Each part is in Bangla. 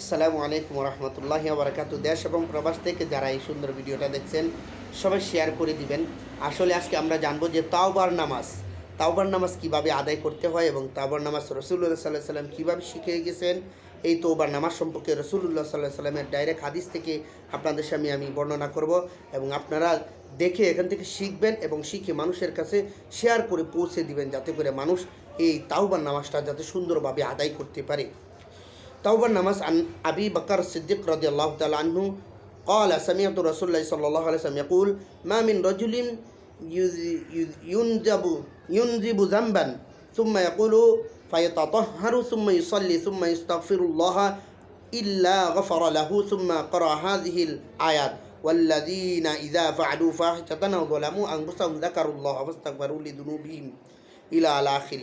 আসসালামু আলাইকুম রহমতুল্লাহ বারাকাত দেশ এবং প্রবাস থেকে যারা এই সুন্দর ভিডিওটা দেখছেন, সবাই শেয়ার করে দিবেন। আসলে আজকে আমরা জানব যে তাওবার নামাজ তাওবার নামাজ কীভাবে আদায় করতে হয় এবং তাওবার নামাজ রসুল্লাহ সাল্লাহ সাল্লাম কীভাবে শিখে গেছেন? এই তৌবার নামাজ সম্পর্কে রসুল্লাহ সাল্লাহ সাল্লামের ডাইরেক্ট হাদিস থেকে আপনাদের সামনে আমি বর্ণনা করব এবং আপনারা দেখে এখান থেকে শিখবেন এবং শিখে মানুষের কাছে শেয়ার করে পৌঁছে দিবেন, যাতে করে মানুষ এই তাওবার নামাজটা যাতে সুন্দরভাবে আদায় করতে পারে। توبة النماز عن أبي بكر الصديق رضي الله تعالى عنه. قال سمعت رسول الله صلى الله عليه وسلم يقول ما من رجل ينجب ينجب ذنبا ثم يقول فيتطهر ثم يصلي ثم يستغفر الله إلا غفر له ثم قرأ هذه الآيات والذين إذا فعلوا فاحشة أو ظلموا أنفسهم ذكروا الله فاستغفروا لذنوبهم إلى الآخر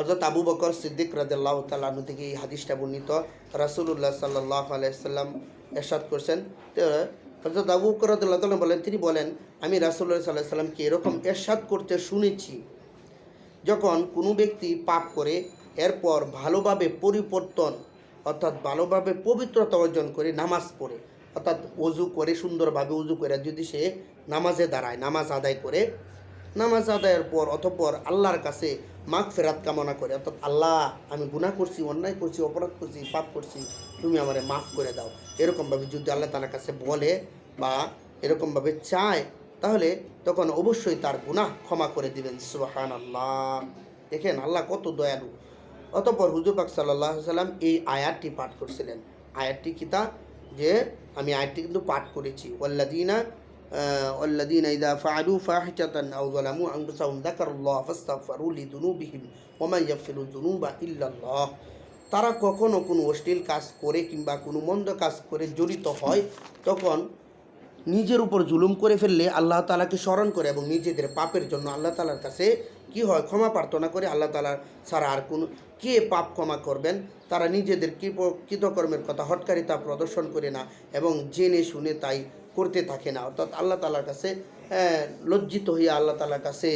হজরত আবু বকর সিদ্দিক রাদিল্লাহ তালু থেকে এই হাদিসটা বর্ণিত। রাসুল্লাহ সাল্লাহ আলাইসাল্লাম এরশাদ করছেন। হজরত আবু বকর তাল্লাহ বলেন, তিনি বলেন, আমি রাসুল্লাহ সাল্লাহ সাল্লামকে এরকম এরশাদ করতে শুনেছি, যখন কোনো ব্যক্তি পাপ করে, এরপর ভালোভাবে পরিবর্তন অর্থাৎ ভালোভাবে পবিত্রতা অর্জন করে নামাজ পড়ে, অর্থাৎ অজু করে, সুন্দরভাবে উজু করে, যদি সে নামাজে দাঁড়ায়, নামাজ আদায় করে, নামাজ আদায়ের পর অতঃপর আল্লাহর কাছে মাগ ফেরাত কামনা করে। অর্থাৎ আল্লাহ, আমি গুনাহ করছি, অন্যায় করছি, অপরাধ করছি, পাপ করছি, তুমি আমারে মাফ করে দাও। এরকমভাবে যদি আল্লাহ তালার কাছে বলে বা এরকমভাবে চায়, তাহলে তখন অবশ্যই তার গুনাহ ক্ষমা করে দিবেন। সুবাহান আল্লাহ দেখেন, আল্লাহ কত দয়ালু। অতঃপর হুজুর পাক সাল্লাহ সাল্লাম এই আয়াতটি পাঠ করছিলেন। আয়াতটি কিতা যে, আমি আয়াতটি কিন্তু পাঠ করেছি। ওল্লাদিনা والذين إذا فعلوا فاحشة أو ظلموا أنفسهم ذكروا الله فاستغفروا لذنوبهم ومن يغفر الذنوب إلا الله তারা কখনো কোনো অশ্লীল কাজ করে কিংবা কোনো মন্দ কাজ করে জড়িত হয় তখন নিজের উপর জুলুম করে ফেললে আল্লাহ তালাকে স্মরণ করে এবং নিজেদের পাপের জন্য আল্লাহ তালার কাছে কি হয় ক্ষমা প্রার্থনা করে আল্লাহ তালার ছাড়া আর কোনো কে পাপ ক্ষমা করবেন তারা নিজেদের কৃপ- কৃতকর্মের কথা হটকারিতা প্রদর্শন করে না এবং জেনে শুনে তাই করতে থাকে না। অর্থাৎ আল্লাহ তালার কাছে আহ, লজ্জিত হইয়া আল্লাহ তালার কাছে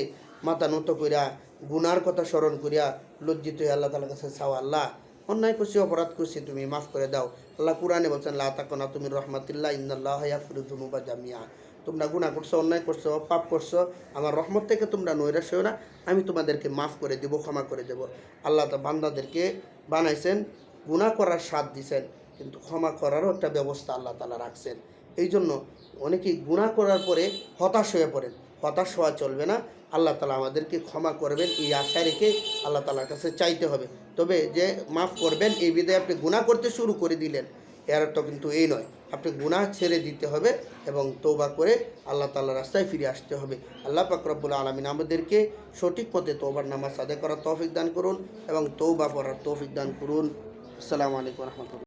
মাথা নত করিয়া গুনার কথা স্মরণ করিয়া লজ্জিত হইয়া আল্লাহ তালার কাছে চাও আল্লাহ অন্যায় করছি অপরাধ করছি তুমি মাফ করে দাও। আল্লাহ কুরআনে বলছেন লা তাকুনা তুমি রহমাতিল্লাহ ইন্নাল্লাহ ইয়াগফিরু যুনুবা জামিয়া তোমরা গুনাহ করছ অন্যায় করছ পাপ করছ আমার রহমত থেকে তোমরা নৈরাশ না আমি তোমাদেরকে মাফ করে দেব ক্ষমা করে দেব। আল্লাহ তো বান্দাদেরকে বানাইছেন গুনাহ করার স্বাদ দিছেন কিন্তু ক্ষমা করারও একটা ব্যবস্থা আল্লাহ তালা রাখছেন। এই জন্য অনেকেই গুনাহ করার পরে হতাশ হয়ে পড়েন। হতাশ হওয়া চলবে না। আল্লাহ তালা আমাদেরকে ক্ষমা করবেন, এই আশা রেখে আল্লাহ তালার কাছে চাইতে হবে। তবে যে মাফ করবেন, এই বিধায় আপনি গুনাহ করতে শুরু করে দিলেন। এর তো কিন্তু এই নয়। আপনি গুনাহ ছেড়ে দিতে হবে এবং তৌবা করে আল্লাহ তাল্লাহ রাস্তায় ফিরে আসতে হবে। আল্লাহ পাকরবুল আলমিন আমাদেরকে সঠিক পথে তৌবার নামাজ আদায় করার তৌফিক দান করুন এবং তৌবা পড়ার তৌফিক দান করুন। আসসালামু আলাইকুম রহমতুল্লাহ।